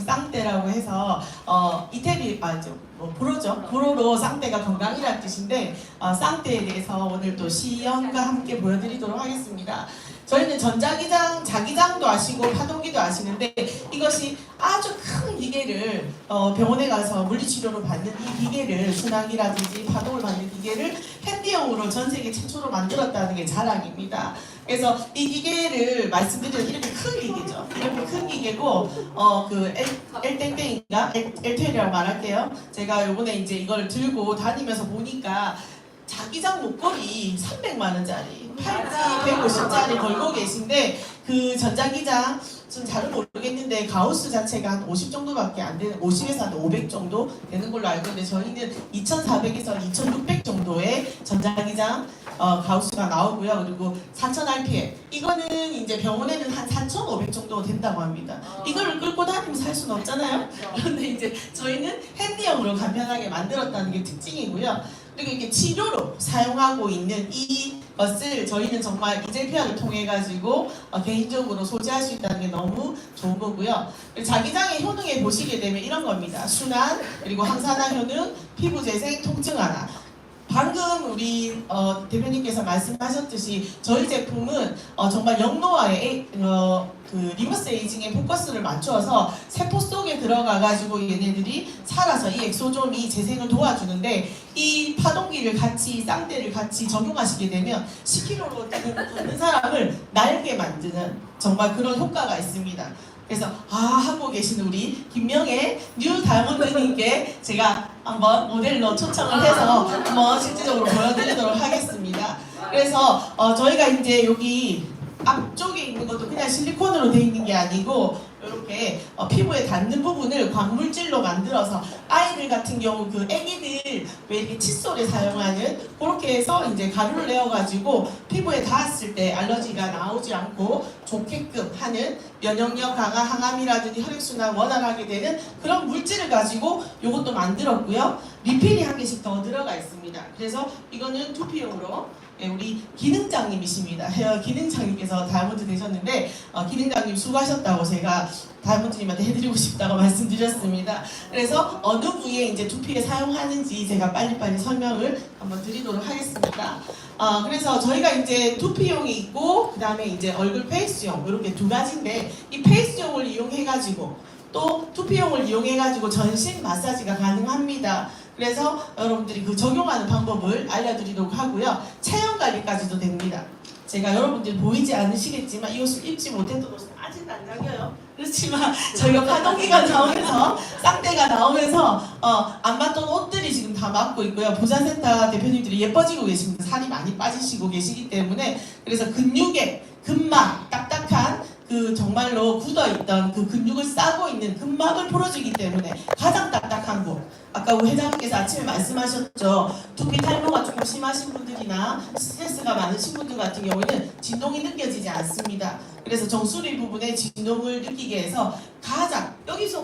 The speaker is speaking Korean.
쌍대라고 해서 어 이태리 아죠 뭐 불어죠 불어로 쌍대가 건강이라는 뜻인데 어, 쌍대에 대해서 오늘 또 시연과 함께 보여드리도록 하겠습니다. 저희는 전자기장, 자기장도 아시고 파동기도 아시는데 이것이 아주 큰 기계를 어, 병원에 가서 물리치료로 받는 이 기계를 순환기라든지 파동을 받는 기계를 핸디형으로 전 세계 최초로 만들었다는 게 자랑입니다. 그래서 이 기계를 말씀드리면 이렇게 큰 기계죠. 이렇게 큰 기계 고 어그 L땡땡인가 L텔이라고 말할게요. 제가 요번에 이제 이걸 들고 다니면서 보니까 자기장 목걸이 300만 원짜리, 팔찌 150짜리 걸고 계신데 그 전자기장 좀 잘은 모르겠는데 가우스 자체가 한 50 정도밖에 안 되는 50에서 한 500 정도 되는 걸로 알고 있는데 저희는 2,400에서 2,600 정도의 전자기장 어, 가우스가 나오고요. 그리고 4,000 RPM 이거는 이제 병원에는 한 4,500 정도 된다고 합니다. 이거를 끌고 다니면서 할 수는 없잖아요. 그런데 이제 저희는 핸디형으로 간편하게 만들었다는 게 특징이고요. 그리고 이게 치료로 사용하고 있는 이 것을 저희는 정말 이젤피아를 통해 가지고 어, 개인적으로 소지할 수 있다는 게 너무 좋은 거고요. 자기장의 효능에 보시게 되면 이런 겁니다. 순환 그리고 항산화 효능, 피부 재생, 통증 완화. 방금 우리 어, 대표님께서 말씀하셨듯이 저희 제품은 어, 정말 영노화에 에이- 어, 그 리버스 에이징에 포커스를 맞춰서 세포 속에 들어가 가지고 얘네들이 살아서 이 엑소좀이 재생을 도와주는데 이 파동기를 같이 쌍대를 같이 적용하시게 되면 10kg로 걷는 사람을 날게 만드는 정말 그런 효과가 있습니다. 그래서 아 하고 계신 우리 김명애 뉴 다이아몬드님께 제가 한번 모델로 초청을 해서 한번 실질적으로 보여드리도록 하겠습니다. 그래서 어, 저희가 이제 여기 앞쪽에 있는 것도 그냥 실리콘으로 되어 있는 게 아니고 이렇게 어, 피부에 닿는 부분을 광물질로 만들어서 아이들 같은 경우 그 애기들 왜 이렇게 칫솔에 사용하는 그렇게 해서 이제 가루를 내어가지고 피부에 닿았을 때 알러지가 나오지 않고 좋게끔 하는 면역력 강화 항암이라든지 혈액순환 원활하게 되는 그런 물질을 가지고 이것도 만들었고요. 리필이 한 개씩 더 들어가 있습니다. 그래서 이거는 두피용으로 예, 우리 기능장님이십니다. 기능장님께서 다이아몬드 되셨는데 어, 기능장님 수고하셨다고 제가 다이아몬드님한테 해드리고 싶다고 말씀드렸습니다. 그래서 어느 부위에 이제 두피에 사용하는지 제가 빨리빨리 설명을 한번 드리도록 하겠습니다. 어, 그래서 저희가 이제 두피용이 있고 그 다음에 이제 얼굴 페이스용 이렇게 두 가지인데 이 페이스용을 이용해가지고 또 두피용을 이용해가지고 전신 마사지가 가능합니다. 그래서 여러분들이 그 적용하는 방법을 알려드리도록 하고요. 체형 관리까지도 됩니다. 제가 여러분들이 보이지 않으시겠지만 이 옷을 입지 못했던 아직 안 당겨요. 그렇지만 저희가 파동기가 나오면서 쌍대가 나오면서 어, 안 맞던 옷들이 지금 다 맞고 있고요. 보자센터 대표님들이 예뻐지고 계십니다. 살이 많이 빠지시고 계시기 때문에 그래서 근육에 근막 딱딱 정말로 굳어있던 그 근육을 싸고 있는 근막을 풀어주기 때문에 가장 딱딱한 곳. 아까 회장님께서 아침에 말씀하셨죠. 두피 탈모가 조금 심하신 분들이나 스트레스가 많으신 분들 같은 경우에는 진동이 느껴지지 않습니다. 그래서 정수리 부분에 진동을 느끼게 해서 가장 여기서